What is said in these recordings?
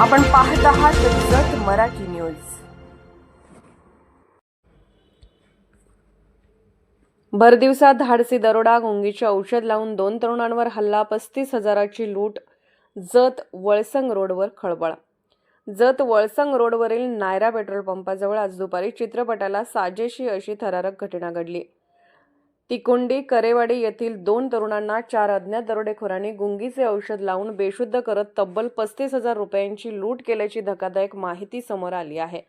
आपण पाहत आहात जत मराठी न्यूज. भरदिवसात धाडसी दरोडा गुंगीचे औषध लावून दोन तरुणांवर हल्ला पस्तीस हजाराची लूट जत वळसंग रोडवर खळबळ. जत वळसंग रोडवरील नायरा पेट्रोल पंपाजवळ आज दुपारी चित्रपटाला साजेशी अशी थरारक घटना घडली. तिकोंडी करेवाडी येथील दोन तरुणांना चार अज्ञात दरोडेखोरांनी गुंगीचे औषध लावून बेशुद्ध करत तब्बल पस्तीस हजार रुपयांची लूट केल्याची धक्कादायक माहिती समोर आली आहे.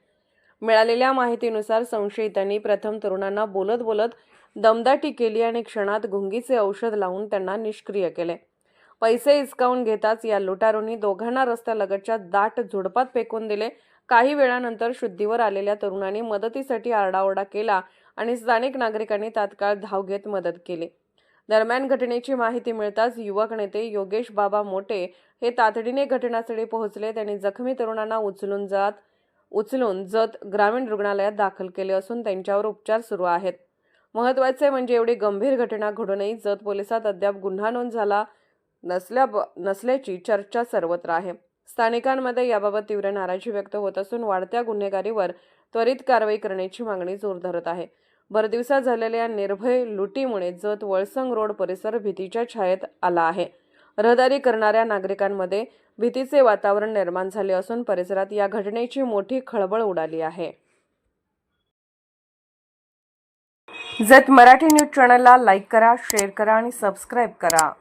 मिळालेल्या माहितीनुसार संशयितांनी प्रथम तरुणांना बोलत बोलत दमदाटी केली आणि क्षणात गुंगीचे औषध लावून त्यांना निष्क्रिय केले. पैसे हिसकावून घेताच या लुटारूंनी दोघांना रस्त्यालगतच्या दाट झुडपात फेकून दिले. काही वेळानंतर शुद्धीवर आलेल्या तरुणांनी मदतीसाठी आरडाओरडा केला. आणि स्थानिक नागरिकांनी तात्काळ धाव घेत मदत केली. दरम्यान घटनेची माहिती मिळताच युवक नेते योगेश बाबा मोटे हे तातडीने घटनास्थळी पोहोचले. त्यांनी जखमी तरुणांना उचलून जात उचलून जत ग्रामीण रुग्णालयात दाखल केले असून त्यांच्यावर उपचार सुरू आहेत. महत्त्वाचे म्हणजे एवढी गंभीर घटना घडूनही जत पोलिसात अद्याप गुन्हा नोंद झाला नसल्या नसल्याची चर्चा सर्वत्र आहे. स्थानिकांमध्ये याबाबत तीव्र नाराजी व्यक्त होत असून वाढत्या गुन्हेगारीवर त्वरित कारवाई करण्याची मागणी जोर धरत आहे. भरदिवसात झालेल्या निर्भय लुटीमुळे जत वळसंग रोड परिसर भीतीच्या छायेत आला आहे. रहदारी करणाऱ्या नागरिकांमध्ये भीतीचे वातावरण निर्माण झाले असून परिसरात या घटनेची मोठी खळबळ उडाली आहे. जत मराठी न्यूज चॅनलला लाईक करा शेअर करा आणि सबस्क्राईब करा.